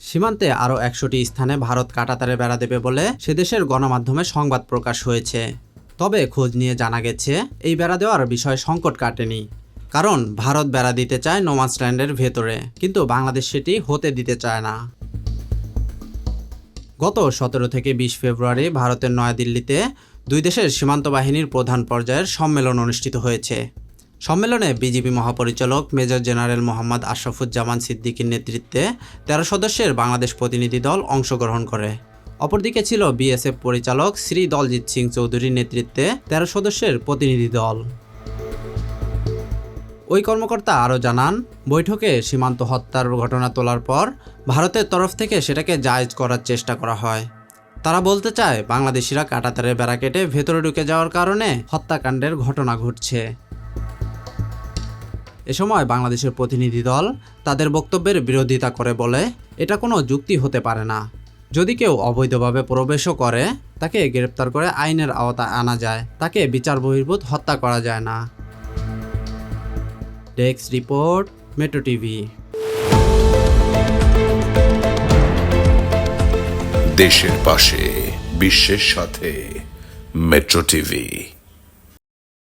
সীমান্তে আরও একশোটি স্থানে ভারত কাটাতারে বেড়া দেবে বলে সে দেশের গণমাধ্যমে সংবাদ প্রকাশ হয়েছে। তবে খোঁজ নিয়ে জানা গেছে, এই বেড়া দেওয়ার বিষয় সংকট কাটেনি। কারণ ভারত বেড়া দিতে চায় নোমান্সল্যান্ডের ভেতরে, কিন্তু বাংলাদেশ সেটি হতে দিতে চায় না। গত সতেরো থেকে বিশ ফেব্রুয়ারি ভারতের নয়াদিল্লিতে দুই দেশের সীমান্ত বাহিনীর প্রধান পর্যায়ের সম্মেলন অনুষ্ঠিত হয়েছে। সম্মেলনে বিজিবি মহাপরিচালক মেজর জেনারেল মোহাম্মদ আশরাফুজ্জামান সিদ্দিকীর নেতৃত্বে তেরো সদস্যের বাংলাদেশ প্রতিনিধি দল অংশগ্রহণ করে। অপরদিকে ছিল বিএসএফ পরিচালক শ্রী দলজিৎ সিং চৌধুরীর নেতৃত্বে তেরো সদস্যের প্রতিনিধি দল। ওই কর্মকর্তা আরও জানান, বৈঠকে সীমান্ত হত্যার ঘটনা তোলার পর ভারতের তরফ থেকে সেটাকে জায়জ করার চেষ্টা করা হয়। তারা বলতে চায়, বাংলাদেশিরা কাটাতারে বেড়া কেটে ভেতরে ঢুকে যাওয়ার কারণে হত্যাকাণ্ডের ঘটনা ঘটছে। এ সময় বাংলাদেশের প্রতিনিধি দল তাদের বক্তব্যের বিরোধিতা করে বলে, এটা কোনো যুক্তি হতে পারে না। যদি কেউ অবৈধভাবে প্রবেশও করে, তাকে গ্রেপ্তার করে আইনের আওতায় আনা যায়। তাকে বিচার বহির্ভূত হত্যা করা যায় না। Desk report, metro TV. দেশের পাশে, বিশ্বের সাথে, মেট্রো টিভি।